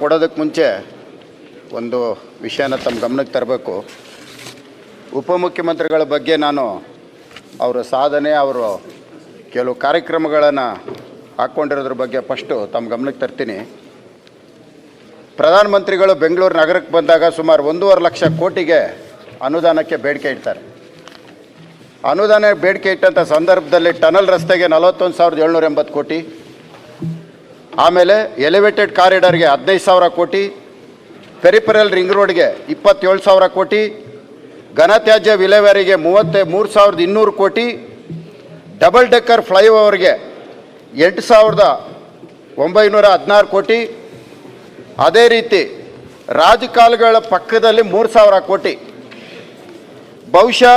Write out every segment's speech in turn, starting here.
ಕೊಡೋದಕ್ಕೆ ಮುಂಚೆ ಒಂದು ವಿಷಯನ ತಮ್ಮ ಗಮನಕ್ಕೆ ತರಬೇಕು. ಉಪಮುಖ್ಯಮಂತ್ರಿಗಳ ಬಗ್ಗೆ ನಾನು ಅವರ ಸಾಧನೆ, ಅವರು ಕೆಲವು ಕಾರ್ಯಕ್ರಮಗಳನ್ನು ಹಾಕ್ಕೊಂಡಿರೋದ್ರ ಬಗ್ಗೆ ಫಸ್ಟು ತಮ್ಮ ಗಮನಕ್ಕೆ ತರ್ತೀನಿ. ಪ್ರಧಾನಮಂತ್ರಿಗಳು ಬೆಂಗಳೂರು ನಗರಕ್ಕೆ ಬಂದಾಗ ಸುಮಾರು ಒಂದೂವರೆ ಲಕ್ಷ ಕೋಟಿಗೆ ಅನುದಾನಕ್ಕೆ ಬೇಡಿಕೆ ಇಡ್ತಾರೆ. ಅನುದಾನ ಬೇಡಿಕೆ ಇಟ್ಟಂಥ ಸಂದರ್ಭದಲ್ಲಿ ಟನಲ್ ರಸ್ತೆಗೆ ನಲವತ್ತೊಂದು ಸಾವಿರದ ಏಳ್ನೂರ ಎಂಬತ್ತು ಕೋಟಿ ಆಮೇಲೆ ಎಲಿವೇಟೆಡ್ ಕಾರಿಡಾರ್ಗೆ ಹದಿನೈದು ಸಾವಿರ ಕೋಟಿ ಪೆರಿಪರಲ್ ರಿಂಗ್ ರೋಡ್ಗೆ ಇಪ್ಪತ್ತೇಳು ಸಾವಿರ ಕೋಟಿ, ಘನತ್ಯಾಜ್ಯ ವಿಲೇವಾರಿಗೆ ಮೂವತ್ತೇ, ಮೂರು ಸಾವಿರದ ಇನ್ನೂರು ಕೋಟಿ ಡಬಲ್ ಡೆಕ್ಕರ್ ಫ್ಲೈಓವರ್ಗೆ ಎಂಟು ಸಾವಿರದ ಒಂಬೈನೂರ ಹದಿನಾರು ಕೋಟಿ, ಅದೇ ರೀತಿ ರಾಜಕಾಲುಗಳ ಪಕ್ಕದಲ್ಲಿ ಮೂರು ಸಾವಿರ ಕೋಟಿ. ಬಹುಶಃ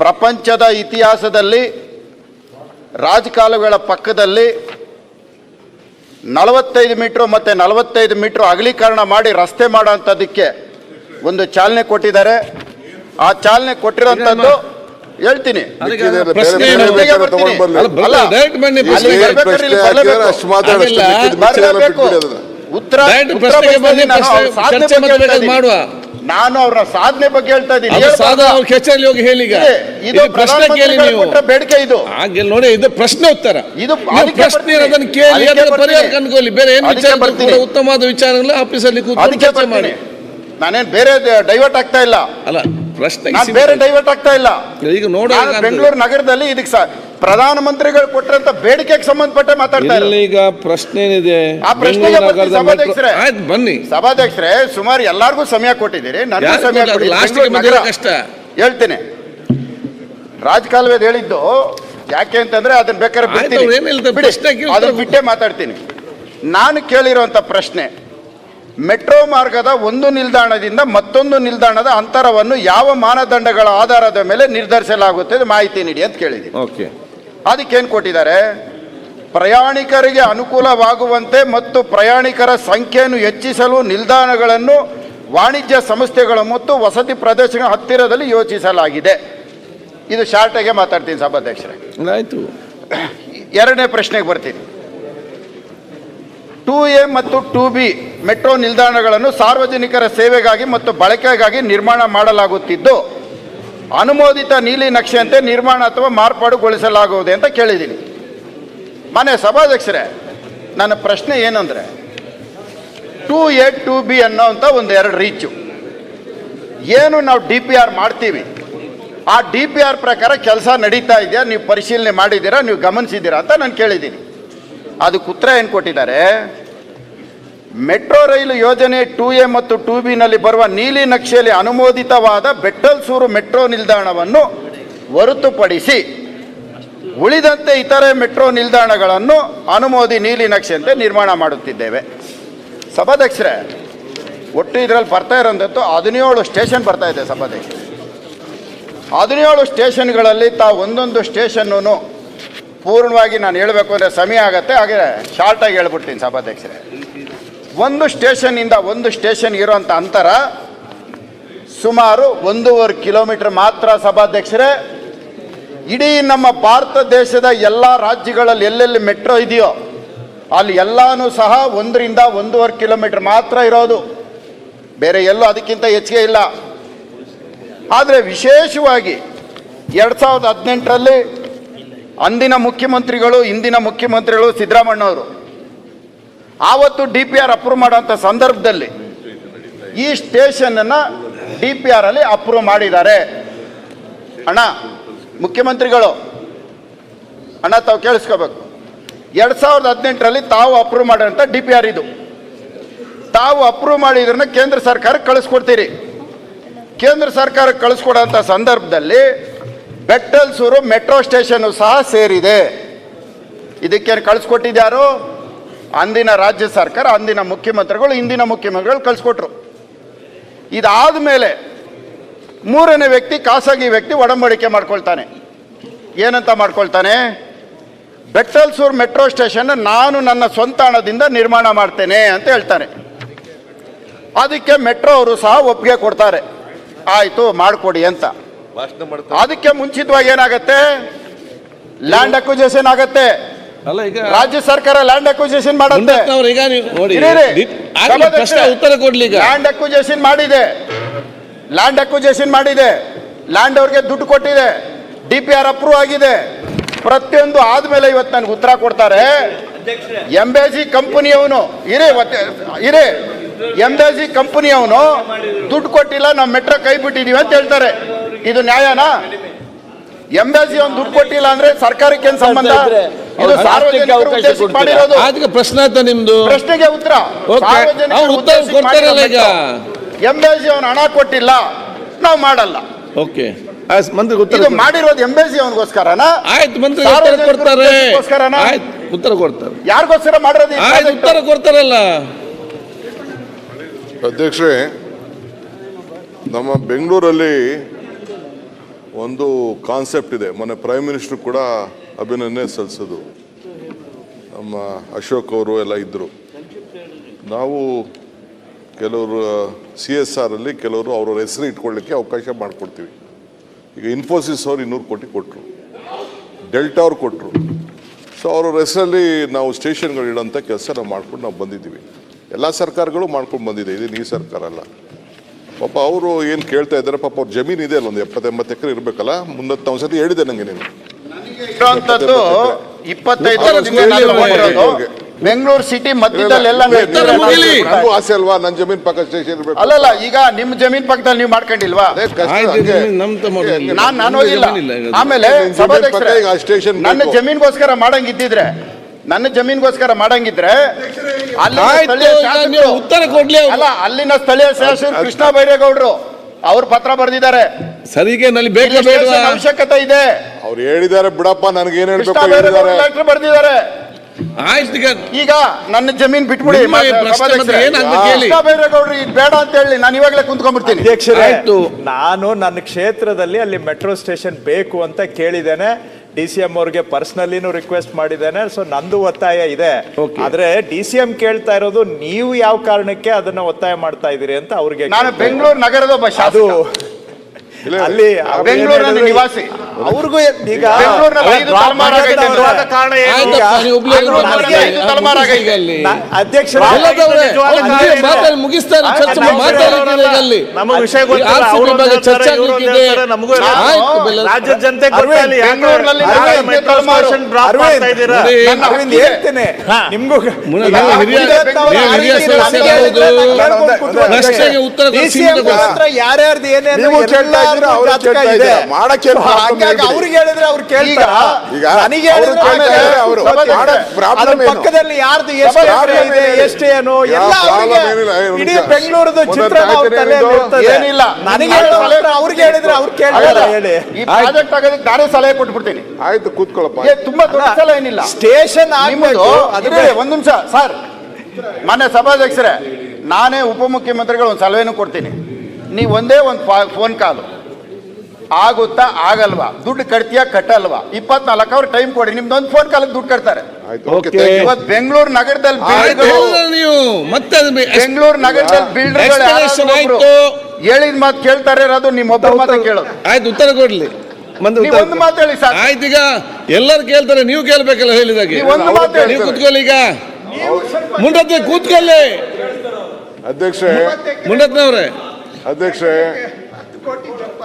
ಪ್ರಪಂಚದ ಇತಿಹಾಸದಲ್ಲಿ ರಾಜಕಾಲುಗಳ ಪಕ್ಕದಲ್ಲಿ ನಲವತ್ತೈದು ಮೀಟ್ರು ಮತ್ತು ನಲವತ್ತೈದು ಮೀಟ್ರು ಅಗಲೀಕರಣ ಮಾಡಿ ರಸ್ತೆ ಮಾಡೋಂಥದ್ದಕ್ಕೆ ಒಂದು ಚಾಲನೆ ಕೊಟ್ಟಿದ್ದಾರೆ. ಆ ಚಾಲನೆ ಕೊಟ್ಟಿರೋಂಥದ್ದು ಹೇಳ್ತೀನಿ. ಅಲ್ಲ, ಉತ್ತರ. ಮಾಡುವ. ನಾನು ಅವರ ಸಾಧನೆ ಬಗ್ಗೆ ಹೇಳ್ತಾ ಇದ್ದೀನಿ. ಹೋಗಿ ಹೇಳಿ ಈಗ. ಇದು. ಪ್ರಶ್ನೆ ಕೇಳಿ ನೀವು. ಬೇಡಿಕೆ ಇದು. ಹಾಗೆ ನೋಡಿ ಇದು ಪ್ರಶ್ನೆ ಉತ್ತರ. ಇದು ಪ್ರಶ್ನೆ. ಕೇಳಿ ಅದರ ಪರಿಹಾರ ಕಂಡುಕೊಳ್ಳಿ. ಬೇರೆ ಏನು ವಿಚಾರ ಬರ್ತೀನಿ. ಉತ್ತಮವಾದ ವಿಚಾರಗಳು ಆಫೀಸಲ್ಲಿ ಕೂತು ಚರ್ಚೆ ಮಾಡಿ. ನಾನೇನು ಬೇರೆ ಡೈವರ್ಟ್ ಆಗ್ತಾ ಇಲ್ಲ. ಅಲ್ಲ ಪ್ರಶ್ನೆ ಬೇರೆ ಡೈವರ್ಟ್ ಆಗ್ತಾ ಇಲ್ಲ. ಈಗ ನೋಡಿ ಬೆಂಗಳೂರು ನಗರದಲ್ಲಿ ಇದಕ್ಕೆ ಸ- ಪ್ರಧಾನಮಂತ್ರಿಗಳು ಕೊಟ್ಟಂತ ಬೇಡಿಕೆಗೆ ಸಂಬಂಧಪಟ್ಟ ಮಾತಾಡ್ತಾರೆ ಇಲ್ಲ ಈಗ ಪ್ರಶ್ನೆ ಏನಿದೆ ಆ ಪ್ರಶ್ನೆಗೆ ಬೆಂಗಳೂರು ನಗರದ ಮೆಟ್ರೋ ಸಭಾಧ್ಯಕ್ಷರೇ. ಆಯ್ತು ಬನ್ನಿ ಸಭಾಧ್ಯಕ್ಷರೇ ಸುಮಾರು ಎಲ್ಲಾರ್ಗೂ ಸಮಯ ಕೊಟ್ಟಿದ್ದೀರಿ ನನಗೂ ಸಮಯ ಕೊಟ್ಟಿದ್ದೀರಿ. ಬೆಂಗಳೂರು ನಗರ. ಕಷ್ಟ. ಹೇಳ್ತೇನೆ ರಾಜಕಾಲವೇ ಹೇಳಿದ್ದು ಯಾಕೆ ಅಂತಂದ್ರೆ ಅದನ್ನ ಬೇಕಾದ್ರೆ ಆಯ್ತು, ಬಿಡ್ತೀನಿ. ಅವ್ರು ಏನ್ ಹೇಳ್ತಾರೆ? ಬಿಡಿ, ಪ್ರಶ್ನೆ ಕೇಳಿ ಅದನ್ನ ಬಿಟ್ಟೆ ಬಿಟ್ಟೇ ಮಾತಾಡ್ತೀನಿ ನಾನು ಕೇಳಿರುವಂತ ಪ್ರಶ್ನೆ ಮೆಟ್ರೋ ಮಾರ್ಗದ ಒಂದು ನಿಲ್ದಾಣದಿಂದ ಮತ್ತೊಂದು ನಿಲ್ದಾಣದ ಅಂತರವನ್ನು ಯಾವ ಮಾನದಂಡಗಳ ಆಧಾರದ ಮೇಲೆ ನಿರ್ಧರಿಸಲಾಗುತ್ತದೆ ಮಾಹಿತಿ ನೀಡಿ ಅಂತ ಕೇಳಿದ್ದೀನಿ ಓಕೆ ಅದಕ್ಕೇನು ಕೊಟ್ಟಿದ್ದಾರೆ? ಪ್ರಯಾಣಿಕರಿಗೆ ಅನುಕೂಲವಾಗುವಂತೆ ಮತ್ತು ಪ್ರಯಾಣಿಕರ ಸಂಖ್ಯೆಯನ್ನು ಹೆಚ್ಚಿಸಲು ನಿಲ್ದಾಣಗಳನ್ನು ವಾಣಿಜ್ಯ ಸಂಸ್ಥೆಗಳು ಮತ್ತು ವಸತಿ ಪ್ರದೇಶಗಳ ಹತ್ತಿರದಲ್ಲಿ ಯೋಚಿಸಲಾಗಿದೆ ಇದು ಶಾರ್ಟಾಗೆ ಮಾತಾಡ್ತೀನಿ ಸಭಾಧ್ಯಕ್ಷರೇ. ಆಯಿತು. ಎರಡನೇ ಪ್ರಶ್ನೆಗೆ ಬರ್ತೀನಿ. ಟೂ ಎ ಮತ್ತು ಟೂ ಬಿ ಮೆಟ್ರೋ ನಿಲ್ದಾಣಗಳನ್ನು ಸಾರ್ವಜನಿಕರ ಸೇವೆಗಾಗಿ ಮತ್ತು ಬಳಕೆಗಾಗಿ ನಿರ್ಮಾಣ ಮಾಡಲಾಗುತ್ತಿದ್ದು ಅನುಮೋದಿತ ನೀಲಿ ನಕ್ಷೆಯಂತೆ ನಿರ್ಮಾಣ ಅಥವಾ ಮಾರ್ಪಾಡುಗೊಳಿಸಲಾಗುವುದೇ ಅಂತ ಕೇಳಿದ್ದೀನಿ. ಮನೆ ಸಭಾಧ್ಯಕ್ಷರೇ, ನನ್ನ ಪ್ರಶ್ನೆ ಏನಂದರೆ ಟೂ ಎ ಟು ಬಿ ಅನ್ನೋವಂಥ ಒಂದು ಎರಡು ರೀಚು. ಏನು ನಾವು ಡಿ ಪಿ ಆರ್ ಮಾಡ್ತೀವಿ? ಆ ಡಿ ಪಿ ಆರ್ ಪ್ರಕಾರ ಕೆಲಸ ನಡೀತಾ ಇದೆಯಾ? ನೀವು ಪರಿಶೀಲನೆ ಮಾಡಿದ್ದೀರಾ? ನೀವು ಗಮನಿಸಿದ್ದೀರಾ ಅಂತ ನಾನು ಕೇಳಿದ್ದೀನಿ. ಅದಕ್ಕೆ ಉತ್ತರ ಏನು ಕೊಟ್ಟಿದ್ದಾರೆ? ಮೆಟ್ರೋ ರೈಲು ಯೋಜನೆ ಟೂ ಎ ಮತ್ತು ಟೂ ಬಿನಲ್ಲಿ ಬರುವ ನೀಲಿ ನಕ್ಷೆಯಲ್ಲಿ ಅನುಮೋದಿತವಾದ ಬೆಟ್ಟಲ್ಸೂರು ಮೆಟ್ರೋ ನಿಲ್ದಾಣವನ್ನು ಹೊರತುಪಡಿಸಿ ಉಳಿದಂತೆ ಇತರೆ ಮೆಟ್ರೋ ನಿಲ್ದಾಣಗಳನ್ನು ಅನುಮೋದಿ ನೀಲಿ ನಕ್ಷೆಯಂತೆ ನಿರ್ಮಾಣ ಮಾಡುತ್ತಿದ್ದೇವೆ. ಸಭಾಧ್ಯಕ್ಷರೇ, ಒಟ್ಟು ಇದರಲ್ಲಿ ಬರ್ತಾ ಇರೋಂಥದ್ದು ಹದಿನೇಳು ಸ್ಟೇಷನ್ ಬರ್ತಾ ಇದೆ ಸಭಾಧ್ಯಕ್ಷ ಹದಿನೇಳು ಸ್ಟೇಷನ್ಗಳಲ್ಲಿ ತಾವು ಒಂದೊಂದು ಸ್ಟೇಷನ್ನು ಪೂರ್ಣವಾಗಿ ನಾನು ಹೇಳಬೇಕು ಅಂದರೆ ಸಮಯ ಆಗುತ್ತೆ, ಹಾಗೆ ಶಾರ್ಟಾಗಿ ಹೇಳ್ಬಿಡ್ತೀನಿ ಸಭಾಧ್ಯಕ್ಷರೇ. ಒಂದು ಸ್ಟೇಷನ್ನಿಂದ ಒಂದು ಸ್ಟೇಷನ್ ಇರೋಂಥ ಅಂತರ ಸುಮಾರು ಒಂದೂವರೆ ಕಿಲೋಮೀಟರ್ ಮಾತ್ರ ಸಭಾಧ್ಯಕ್ಷರೇ, ಇಡೀ ನಮ್ಮ ಭಾರತ ದೇಶದ ಎಲ್ಲ ರಾಜ್ಯಗಳಲ್ಲಿ ಎಲ್ಲೆಲ್ಲಿ ಮೆಟ್ರೋ ಇದೆಯೋ ಅಲ್ಲಿ ಎಲ್ಲಾನು ಸಹ ಒಂದರಿಂದ ಒಂದೂವರೆ ಕಿಲೋಮೀಟರ್ ಮಾತ್ರ ಇರೋದು. ಬೇರೆ ಎಲ್ಲೂ ಅದಕ್ಕಿಂತ ಹೆಚ್ಚಿಗೆ ಇಲ್ಲ. ಆದರೆ ವಿಶೇಷವಾಗಿ ಎರಡು ಸಾವಿರದ ಹದಿನೆಂಟರಲ್ಲಿ ಅಂದಿನ ಮುಖ್ಯಮಂತ್ರಿಗಳು, ಇಂದಿನ ಮುಖ್ಯಮಂತ್ರಿಗಳು ಸಿದ್ದರಾಮಣ್ಣವರು ಆವತ್ತು ಡಿ ಪಿ ಆರ್ ಅಪ್ರೂವ್ ಮಾಡುವಂಥ ಸಂದರ್ಭದಲ್ಲಿ ಈ ಸ್ಟೇಷನನ್ನು ಡಿ ಪಿ ಅಲ್ಲಿ ಅಪ್ರೂವ್ ಮಾಡಿದ್ದಾರೆ. ಅಣ್ಣ, ಮುಖ್ಯಮಂತ್ರಿಗಳು, ಅಣ್ಣ, ತಾವು ಕೇಳಿಸ್ಕೋಬೇಕು. ಎರಡು ಸಾವಿರದ ಹದಿನೆಂಟರಲ್ಲಿ ತಾವು ಅಪ್ರೂವ್ ಮಾಡೋಂಥ ಡಿ ಪಿ ಆರ್ ಇದು. ತಾವು ಅಪ್ರೂವ್ ಮಾಡಿದ್ರನ್ನ ಕೇಂದ್ರ ಸರ್ಕಾರಕ್ಕೆ ಕಳಿಸ್ಕೊಡ್ತೀರಿ. ಕೇಂದ್ರ ಸರ್ಕಾರಕ್ಕೆ ಕಳಿಸ್ಕೊಡೋಂಥ ಸಂದರ್ಭದಲ್ಲಿ ಬೆಟ್ಟಲ್ಸೂರು ಮೆಟ್ರೋ ಸ್ಟೇಷನ್ ಸಹ ಸೇರಿದೆ. ಇದಕ್ಕೇನು ಕಳಿಸ್ಕೊಟ್ಟಿದ್ಯಾರು? ಅಂದಿನ ರಾಜ್ಯ ಸರ್ಕಾರ ಅಂದಿನ ಮುಖ್ಯಮಂತ್ರಿಗಳು ಇಂದಿನ ಮುಖ್ಯಮಂತ್ರಿಗಳು ಕಳಿಸ್ಕೊಟ್ರು. ಇದಾದ ಮೇಲೆ ಮೂರನೇ ವ್ಯಕ್ತಿ ಖಾಸಗಿ ವ್ಯಕ್ತಿ ಒಡಂಬಡಿಕೆ ಮಾಡ್ಕೊಳ್ತಾನೆ. ಏನಂತ ಮಾಡ್ಕೊಳ್ತಾನೆ? ಬೆಟ್ಟಲ್ಸೂರು ಮೆಟ್ರೋ ಸ್ಟೇಷನ್ ನಾನು ನನ್ನ ಸ್ವಂತ ಹಣದಿಂದ ನಿರ್ಮಾಣ ಮಾಡ್ತೇನೆ ಅಂತ ಹೇಳ್ತಾನೆ. ಅದಕ್ಕೆ ಮೆಟ್ರೋ ಅವರು ಸಹ ಒಪ್ಪಿಗೆ ಕೊಡ್ತಾರೆ. ಆಯಿತು ಮಾಡಿಕೊಡಿ ಅಂತ. ಅದಕ್ಕೆ ಮುಂಚಿತವಾಗಿ ಏನಾಗುತ್ತೆ? ಲ್ಯಾಂಡ್ ಅಕ್ವಿಜೇಷನ್ ಆಗತ್ತೆ. ಅಲ್ಲ ಈಗ ರಾಜ್ಯ ಸರ್ಕಾರ ಲ್ಯಾಂಡ್ ಅಕ್ವಿಸಿಷನ್ ಮಾಡುತ್ತೆ. ಈಗ ನೀವು ನೋಡಿ. ಪ್ರಶ್ನೆ ಉತ್ತರ ಕೊಡ್ಲಿ ಈಗ. ಲ್ಯಾಂಡ್ ಅಕ್ವಿಜೇಷನ್ ಮಾಡಿದೆ. ಲ್ಯಾಂಡ್ ಅಕ್ವಿಜೇಷನ್ ಮಾಡಿದೆ. ಲ್ಯಾಂಡ್ ಅವ್ರಿಗೆ ದುಡ್ಡು ಕೊಟ್ಟಿದೆ. ಡಿ ಪಿ ಆರ್ ಅಪ್ರೂವ್ ಆಗಿದೆ. ಪ್ರತಿಯೊಂದು ಆದ್ಮೇಲೆ ಇವತ್ತು ನನಗೆ ಉತ್ತರ ಕೊಡ್ತಾರೆ. ಎಂಬೇಜಿ ಕಂಪನಿಯವನು ಇರೇ ಇರೇ ಎಂಬೇಜಿ ಕಂಪನಿಯವನು ದುಡ್ಡು ಕೊಟ್ಟಿಲ್ಲ ನಾವು ಮೆಟ್ರೋ ಕೈ ಬಿಟ್ಟಿದೀವಿ ಅಂತ ಹೇಳ್ತಾರೆ. ಇದು ನ್ಯಾಯನಾ? ಎಂಬೇಜಿ ಒಂದು ದುಡ್ಡು ಕೊಟ್ಟಿಲ್ಲ ಅಂದ್ರೆ ಸರ್ಕಾರಕ್ಕೆ ಏನ್ ಸಂಬಂಧ? ಇದು ಸಾರ್ವಜನಿಕ ಅವಕಾಶ ಮಾಡಿರೋದು. ಅದಕ್ಕೆ ಪ್ರಶ್ನೆ ಆಯ್ತಾ ನಿಮ್ದು? ಪ್ರಶ್ನೆಗೆ ಉತ್ತರ. ಸಾರ್ವಜನಿಕರು ಉದ್ದೇಶಿಸಿ ಕೊಡ್ತಾರಲ್ಲ ಈಗ. ಎಂಬೇಸಿ ಅವನು ಹಣ ಕೊಟ್ಟಿಲ್ಲ ನಾವು ಮಾಡಲ್ಲ. ಓಕೆ. ಮಂತ್ರಿ ಉತ್ತರ. ಮಾಡಿರೋದು ಎಂಬೇಸಿ ಅವನಿಗೋಸ್ಕರನ ಆಯ್ತು ಮಂತ್ರಿ ಉತ್ತರ ಕೊಡ್ತಾರೆ? ಆಯ್ತು ಉತ್ತರ ಕೊಡ್ತಾರೆ. ಯಾರಿಗೋಸ್ಕರ ಮಾಡಿರೋದು ಆಯ್ತು ಉತ್ತರ ಕೊಡ್ತಾರಲ್ಲ. ಅಧ್ಯಕ್ಷರೇ ನಮ್ಮ ಬೆಂಗಳೂರಲ್ಲಿ ಒಂದು ಕಾನ್ಸೆಪ್ಟ್ ಇದೆ. ಮೊನ್ನೆ ಪ್ರೈಮ್ ಮಿನಿಸ್ಟರ್ ಕೂಡ ಅಭಿನಂದನೆ ಸಲ್ಲಿಸೋದು ನಮ್ಮ ಅಶೋಕ್ ಅವರು ಎಲ್ಲ ಇದ್ದರು ನಾವು ಕೆಲವರು ಸಿ ಎಸ್ ಆರಲ್ಲಿ ಕೆಲವರು ಅವ್ರವ್ರ ಹೆಸರು ಇಟ್ಕೊಳ್ಳಿಕ್ಕೆ ಅವಕಾಶ ಮಾಡಿಕೊಡ್ತೀವಿ. ಈಗ ಇನ್ಫೋಸಿಸ್ ಅವ್ರು ಇನ್ನೂರು ಕೋಟಿ ಕೊಟ್ಟರು ಡೆಲ್ಟಾ ಅವ್ರು ಕೊಟ್ಟರು ಸೊ ಅವ್ರವ್ರ ಹೆಸರಲ್ಲಿ ನಾವು ಸ್ಟೇಷನ್ಗಳು ಇಡೋಂಥ ಕೆಲಸ ನಾವು ಮಾಡ್ಕೊಂಡು ನಾವು ಬಂದಿದ್ದೀವಿ. ಎಲ್ಲ ಸರ್ಕಾರಗಳು ಮಾಡ್ಕೊಂಡು ಬಂದಿದೆ. ಇದು ಈ ಸರ್ಕಾರ ಅಲ್ಲ. ಪಾಪ ಅವರು ಏನು ಕೇಳ್ತಾ ಇದ್ದಾರೆ ಪಾಪ ಅವ್ರ ಜಮೀನು ಇದೆ ಅಲ್ಲ ಒಂದು ಎಪ್ಪತ್ತೆಂಬತ್ತು ಎಕರೆ ಇರಬೇಕಲ್ಲ ಮುನ್ನತ್ತು ಒಂದ್ಸತಿ ಹೇಳಿದೆ ನನಗೆ ನೀನು. ಬೆಂಗಳೂರು ಸಿಟಿ ಮಧ್ಯದಲ್ಲೆಲ್ಲ ಆಸೆ ಅಲ್ವಾ? ನನ್ನ ಜಮೀನ್ ಪಕ್ಕ ಸ್ಟೇಷನ್ ಇರಬೇಕು. ಅಲ್ಲಲ್ಲ ಈಗ ನಿಮ್ ಜಮೀನ್ ಪಕ್ಕದಲ್ಲಿ ನೀವು ಮಾಡ್ಕೊಂಡಿಲ್ವಾ. ನಾನ್ ನಾನು ಹೋಗಿಲ್ಲ. ಆಮೇಲೆ ಸಭಾಧ್ಯಕ್ಷರೇ, ಈಗ ಸ್ಟೇಷನ್ ನನ್ನ. ಜಮೀನ್ಗೋಸ್ಕರ ಮಾಡಂಗಿದ್ದಿದ್ರೆ ನನ್ನ ಜಮೀನ್ಗೋಸ್ಕರ ಮಾಡಂಗಿದ್ರೆ ಅಲ್ಲಿನ ಸ್ಥಳೀಯ ಈಗ ಶಾಸಕರು- ನೀವು ಉತ್ತರ ಕೊಡ್ಲಿ ಅವ್ರು. ಅಲ್ಲ ಅಲ್ಲಿನ ಸ್ಥಳೀಯ ಶಾಸಕರು ಕೃಷ್ಣ ಬೈರೇಗೌಡರು ಅವ್ರು ಪತ್ರ ಬರೆದಿದ್ದಾರೆ ಸರಿಗೆ ನಲ್ಲಿ ಬೇಕಾ ಬೇಡವಾ ಅವಶ್ಯಕತೆ ಇದೆ ಅವ್ರು ಹೇಳಿದ್ದಾರೆ ಬಿಡಪ್ಪ ನನಗೆ ಏನ್ ಕೃಷ್ಣ ಹೇಳ್ಬೇಕು ಹೇಳಿದ್ದಾರೆ ಬೈರೇಗೌಡರು ಲೆಟರ್ ಬರೆದಿದ್ದಾರೆ ಆಯ್ತು ಈಗ ಈಗ ನನ್ನ ಜಮೀನ್ ಬಿಟ್ಬಿಡಿ ನಿಮ್ಮ ಈ ಪ್ರಶ್ನೆ ಸಭಾಧ್ಯಕ್ಷರೇ. ಮತ್ತೆ ಏನಾಗ್ಬೇಕು ಹೇಳಿ? ಕೃಷ್ಣ ಬೈರೇಗೌಡರು ಇದು ಬೇಡ ಅಂತ ಹೇಳಿ ನಾನು ಇವಾಗಲೇ ಕುಂತ್ಕೊಂಡ್ಬಿಡ್ತೀನಿ ಅಧ್ಯಕ್ಷರೇ ಆಯ್ತು. ನಾನು ನನ್ನ ಕ್ಷೇತ್ರದಲ್ಲಿ ಅಲ್ಲಿ ಮೆಟ್ರೋ ಸ್ಟೇಷನ್ ಬೇಕು ಅಂತ ಕೇಳಿದ್ದೇನೆ ಡಿ ಸಿ ಎಂ ಅವ್ರಿಗೆ ಪರ್ಸನಲಿನೂ ರಿಕ್ವೆಸ್ಟ್ ಮಾಡಿದ್ದೇನೆ. ಸೊ ನಂದು ಒತ್ತಾಯ ಇದೆ. ಆದ್ರೆ ಡಿ ಸಿ ಎಂ ಕೇಳ್ತಾ ಇರೋದು ನೀವು ಯಾವ ಕಾರಣಕ್ಕೆ ಅದನ್ನ ಒತ್ತಾಯ ಮಾಡ್ತಾ ಇದೀರಿ ಅಂತ ಅವ್ರಿಗೆ ನಾನು ಬೆಂಗಳೂರು ನಗರದ ಒಬ್ಬ ಅದು ಅಲ್ಲಿ ಬೆಂಗಳೂರಿನ ನಿವಾಸಿ. ಅವ್ರಿಗೂ ಈಗ ಮುಗಿಸ್ತಾರೆ ಚರ್ಚೆ ನಾವು ಅಲ್ಲಿ. ನಮಗೆ ವಿಷಯ ಗೊತ್ತಿಲ್ಲ RCB ಬಗ್ಗೆ ಹೇಳ್ತಾರೆ, ಚರ್ಚೆ ಇವ್ರು ಆಗ್ಲಿಕ್ಕಿದೆ. ಹೇಳ್ತಾರೆ, ನಮಗೂ ಎಲ್ಲ ರಾಜ್ಯದ ಜನತೆ. ಹೇಳ್ತೇನೆ. ನಿಮ್ಗೂ ಉತ್ತರ ಯಾರ್ಯಾರ್ದು ಏನೇನು. ಮಾಡಕ್ಕೆ ಹಂಗಾಗಿ ಅವ್ರಿಗೆ ಹೇಳಿದ್ರೆ ಅವ್ರು ಕೇಳ್ತಾರ? ಈಗ ನನಗೆ ಅವರು. ಹೇಳಿದ್ರೆ ಏನು? ಪಕ್ಕದಲ್ಲಿ ಯಾರ್ದು ಎಷ್ಟು problem ಇದೆ ಏನಿಲ್ಲ. ಎಷ್ಟು ಏನು ಎಲ್ಲ ಏನು ಇಡೀ. ಬೆಂಗಳೂರದ? ಇರ್ತದೆ. ಏನಿಲ್ಲ. ನನಗೆ ನಾನು ಹೇಳೋ ಅವ್ರಿಗೆ ಹೇಳಿದ್ರೆ ಅವ್ರು ಕೇಳ್ತಾರ. ಹೇಳಿ. ಈ ಪ್ರಾಜೆಕ್ಟ್ ಆಗೋದಕ್ಕೆ ನಾನೇ ಸಲಹೆ ಕೊಟ್ಬಿಡ್ತೀನಿ. ಆಯ್ತು ಕೂತ್ಕೊಳ್ಳಪ್ಪ. ತುಂಬಾ ದೊಡ್ಡ ಸಲಹೆ ಏನಿಲ್ಲ. ಸ್ಟೇಷನ್ ನಿಮ್ಮದು ಅದು ಒಂದ್ ನಿಮಿಷ ಸರ್. ಮಾನ್ಯ ಸಭಾಧ್ಯಕ್ಷರೇ ನಾನೇ ಉಪಮುಖ್ಯಮಂತ್ರಿಗಳು ಒಂದು ಸಲಹೆನೂ ಕೊಡ್ತೀನಿ. ನೀವು ಒಂದೇ ಒಂದು ಫೋನ್ ಕಾಲು. ಆಗುತ್ತಾ ಆಗಲ್ವಾ? ದುಡ್ಡು ಕಟ್ತೀಯಾ ಕಟ್ಟಲ್ವಾ? ಇಪ್ಪತ್ನಾಲ್ಕು ಅವ್ರ ಟೈಮ್ ಕೊಡಿ ನಿಮ್ದೊಂದು ಫೋನ್ ಕಾಲಕ್ಕೆ ದುಡ್ಡು ಕಟ್ತಾರೆ. ಇವತ್ತು ಬೆಂಗಳೂರು ನಗರದಲ್ಲಿ ಬಿಲ್ಡರ್ಗಳು ನೀವು ಮತ್ತೆ ಬೆಂಗಳೂರು ನಗರದಲ್ಲಿ ಬಿಲ್ಡರ್ಗಳು Explanation ಆಯ್ತು. ಹೇಳಿದ ಮಾತು ಕೇಳ್ತಾರೆ ಅದು ನಿಮ್ಮ ಒಬ್ಬ ಮಾತು ಕೇಳೋದು. ಆಯ್ತು ಉತ್ತರ ಕೊಡ್ಲಿ. ನೀವು ಉತ್ತರ ಒಂದು ಮಾತು ಹೇಳಿ ಸರ್ ಆಯ್ತು ಈಗ ಎಲ್ಲರೂ ಕೇಳ್ತಾರೆ ನೀವು ಕೇಳ್ಬೇಕಲ್ಲ ಹೇಳಿದಾಗೆ. ನೀವು ಒಂದು ಮಾತು ಹೇಳಿ ನೀವು ಕೂತ್ಕೊಳ್ಳಿ ಈಗ. ಮುಂಡತ್ತೆ ಕೂತ್ಕೊಳ್ಳಿ. ಅಧ್ಯಕ್ಷರೇ ಮುಂಡತ್ನವ್ರೆ. ಅಧ್ಯಕ್ಷರೇ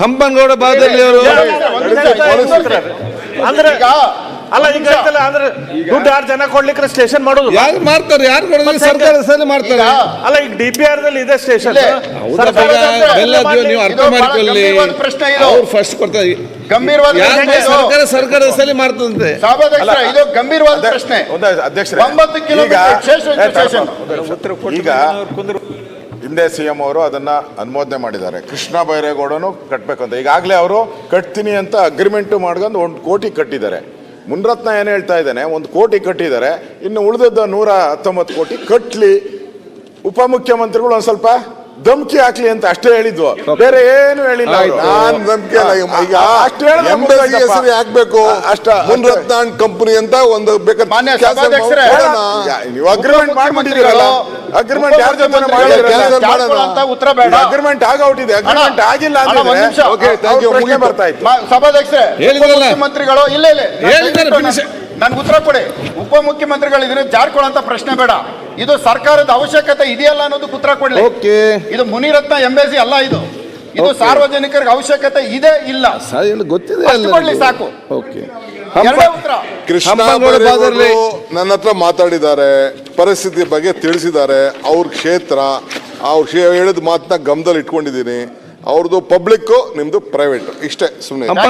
ಹಂಪನಗೌಡ ಬಾದಲ್ಲಿ ಅವರು ಅಂದ್ರೆ ಅಲ್ಲ ಈಗ ಹೇಳ್ತಲ್ಲ ಅಂದ್ರೆ ದುಡ್ಡು ಯಾರು ಜನ ಕೊಡ್ಲಿಕ್ಕೆ ಸ್ಟೇಷನ್ ಮಾಡೋದು? ಯಾರು ಮಾಡ್ತಾರೆ? ಯಾರು ಕೊಡೋದು? ಸರ್ಕಾರ ಸರಿ ಮಾಡ್ತಾರೆ. ಅಲ್ಲ ಈಗ ಡಿ ಪಿ ಆರ್ ದಲ್ಲಿ ಇದೆ ಸ್ಟೇಷನ್. ನೀವು- ಅರ್ಥ ಮಾಡ್ಕೊಳ್ಳಿ. ಗಂಭೀರವಾದ ಪ್ರಶ್ನೆ ಇದು. ಅವ್ರು ಫಸ್ಟ್ ಕೊಡ್ತಾರೆ. ಗಂಭೀರವಾದ ಪ್ರಶ್ನೆ ಇದು. ಸರ್ಕಾರ ಸರ್ಕಾರ ಸರಿ ಮಾಡ್ತದಂತೆ. ಸಭಾಧ್ಯಕ್ಷರೇ ಇದು ಗಂಭೀರವಾದ ಪ್ರಶ್ನೆ. ಅಧ್ಯಕ್ಷ ಈಗ ಹಿಂದೆ ಸಿ ಎಂ ಅವರು ಅದನ್ನ ಅನುಮೋದನೆ ಮಾಡಿದ್ದಾರೆ. ಕೃಷ್ಣ ಬೈರೇಗೌಡನು ಅಂತ. ಈಗಾಗಲೇ ಅವರು ಕಟ್ತೀನಿ ಅಂತ ಅಗ್ರಿಮೆಂಟ್ ಮಾಡ್ಕೊಂಡು ಒಂದು ಕೋಟಿ ಕಟ್ಟಿದ್ದಾರೆ. ಮುನ್ರತ್ನ ಏನು ಹೇಳ್ತಾ ಇದ್ದಾನೆ? ಒಂದು ಕೋಟಿ ಕಟ್ಟಿದ್ದಾರೆ. ಇನ್ನು ಉಳಿದದ್ದು ನೂರ ಹತ್ತೊಂಬತ್ತು ಕೋಟಿ ಕಟ್ಟಲಿ ಉಪಮುಖ್ಯಮಂತ್ರಿಗಳು ಒಂದು ಸ್ವಲ್ಪ ಧಮ್ಕಿ ಹಾಕ್ಲಿ ಅಂತ ಅಷ್ಟೇ ಹೇಳಿದ್ವು ಬೇರೆ ಏನು ಹೇಳಿಲ್ಲ ಅವ್ರು. ನಾನ್ ನಂಬಿಕೆ ಈಗ- ಅಷ್ಟು ಹೇಳಿದ್ರೆ ಎಂಬಸಿ ಮುಗ್ದೋಯ್ತಪ್ಪ. ಹೆಸರು ಹಾಕ್ಬೇಕು ಅಷ್ಟ ಮುನ್ರತ್ನ ಕಂಪನಿ ಅಂತ ಒಂದು ಬೇಕಾದ್ರೆ ಮಾನ್ಯ ಕೆಲಸ ಸಭಾಧ್ಯಕ್ಷರೇ, ಮಾಡೋಣ. ಯಾ, ನೀವು ಅಗ್ರಿಮೆಂಟ್ ಮಾಡ್ಬಿಟ್ಟಿದ್ದೀರಲ್ಲ ಅಗ್ರಿಮೆಂಟ್ ಯಾರ ಜೊತೆ ಮಾಡೋಣ. ಅಂತ ಉತ್ತರ ಬೇಡ ಅಗ್ರಿಮೆಂಟ್ ಆಗೌಟಿದೆ ಅಗ್ರಿಮೆಂಟ್ ಆಗಿಲ್ಲ ಅಣ್ಣ, ಒಂದ್ ಅಂದ್ರೆ ನಿಮಿಷ. Okay thank you. ಪ್ರಶ್ನೆ ಮುಗೀತು. ಬರ್ತಾ ಇತ್ತು ಮ- ಸಭಾಧ್ಯಕ್ಷರೇ ಹೇಳಿದ್ರಲ್ಲ. ಮುಖ್ಯಮಂತ್ರಿಗಳು ಇಲ್ಲ ಇಲ್ಲ ಹೇಳಿದ್ದಾರೆ, finish. ನನ್ಗೆ ಉತ್ತರ ಕೊಡಿ. ಉಪಮುಖ್ಯಮಂತ್ರಿಗಳು ಇದ್ರೆ ಜಾರ್ಕೊಳ್ಳೋ ಪ್ರಶ್ನೆ ಬೇಡ. ಇದು ಸರ್ಕಾರದ ಅವಶ್ಯಕತೆ ಇದೆಯಲ್ಲ ಅನ್ನೋದಕ್ಕೆ ಉತ್ತರ ಕೊಡ್ಲಿ. ಓಕೆ. ಇದು ಮುನಿರತ್ನ ಎಂಬೆಸಿ ಅಲ್ಲ ಇದು. ಇದು ಸಾರ್ವಜನಿಕರಿಗೆ ಅವಶ್ಯಕತೆ ಇದೆ ಇಲ್ಲ. ಗೊತ್ತಿದೆ ಸಾಕು. ಓಕೆ. ಎರಡೇ ಉತ್ತರ. ಕೃಷ್ಣ ಬಾದರ್ಲಿ. ನನ್ನ ಹತ್ರ ಮಾತಾಡಿದ್ದಾರೆ. ಪರಿಸ್ಥಿತಿ ಬಗ್ಗೆ ತಿಳಿಸಿದ್ದಾರೆ. ಅವ್ರ ಕ್ಷೇತ್ರ ಅವ್ರು ಹೇಳಿದ ಮಾತನ್ನ ಗಮನದಲ್ಲಿ ಇಟ್ಕೊಂಡಿದ್ದೀನಿ. ಅವ್ರದ್ದು ಪಬ್ಲಿಕ್ಕು ನಿಮ್ದು ಪ್ರೈವೇಟ್ ಇಷ್ಟೇ ಸುಮ್ಮನೆ ಅವರು.